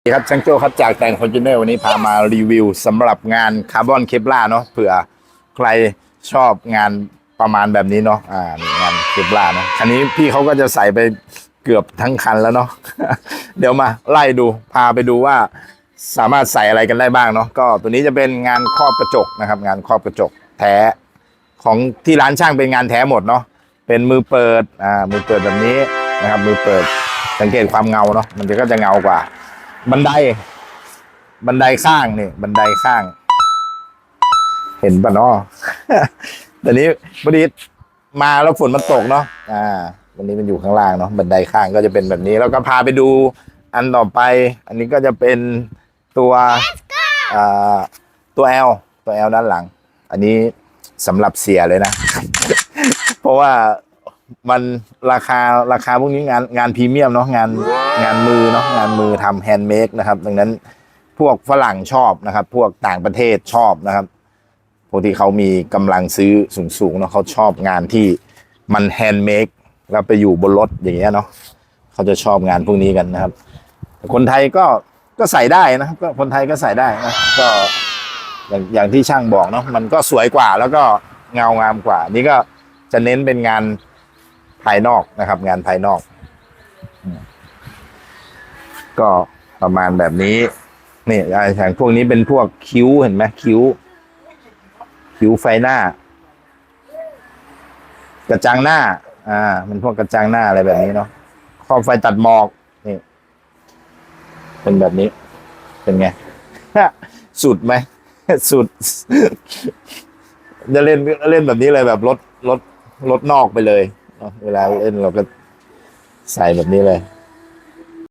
สวัสดีครับช่างโจ้ครับจากแต่งคอนจูเนอร์วันนี้พามารีวิวสำหรับงานคาร์บอนเคปล่าเนาะเผื่อใครชอบงานประมาณแบบนี้เนาะอ่านี่งานเคปล่าเนาะคันนี้พี่เขาก็จะใส่ไปเกือบทั้งคันแล้วเนาะ เดี๋ยวมาไล่ดูพาไปดูว่าสามารถใส่อะไรกันได้บ้างเนาะก็ตัวนี้จะเป็นงานครอบกระจกนะครับ งานครอบกระจกแท้ของที่ร้านช่างเป็นงานแท้หมดเนาะเป็นมือเปิดอ่ามือเปิดแบบนี้นะครับ มือเปิดสังเกตความเงาเนาะมันจะก็จะเงากว่า บันได บันไดข้างนี่บันไดข้าง เห็นปะเนาะแต่นี้พอดีมาแล้วฝนมันตกเนาะอ่า วันนี้มันอยู่ข้างล่างเนาะบันไดข้างก็จะเป็นแบบนี้ แล้วก็พาไปดูอันต่อไป อันนี้ก็จะเป็นตัวอ่าตัว L ตัว L ด้านหลัง อันนี้สำหรับเสียเลยนะ เพราะว่า มันราคาราคาพวกนี้งานงานพรีเมียมเนาะงานงานมือเนาะงานมือทำแฮนด์เมดนะครับ ดังนั้นพวกฝรั่งชอบนะครับ พวกต่างประเทศชอบนะครับพวกที่เขามีกำลังซื้อสูงๆเนาะเขาชอบงานที่มันแฮนด์เมดแล้วไปอยู่บนรถอย่างเงี้ยเนาะเขาจะชอบงานพวกนี้กันนะครับแต่คนไทยก็ก็ใส่ได้นะครับก็คนไทยก็ใส่ได้นะก็อย่างอย่างที่ช่างบอกเนาะมันก็สวยกว่าแล้วก็เงางามกว่า นี่ก็จะเน้นเป็นงาน ภายนอกนะครับ งานภายนอก ก็ประมาณแบบนี้นี่อย่างพวกนี้เป็นพวกคิ้วเห็นไหมคิ้ว คิ้วไฟหน้า กระจังหน้า อ่า มันพวกกระจังหน้าอะไรแบบนี้เนาะครอบไฟตัดหมอกนี่ เป็นแบบนี้ เป็นไงสุดไหมสุดจะเล่นเล่นแบบนี้เลยแบบรถรถรถนอกไปเลย เวลาเล่นเราก็ใส่แบบนี้เลย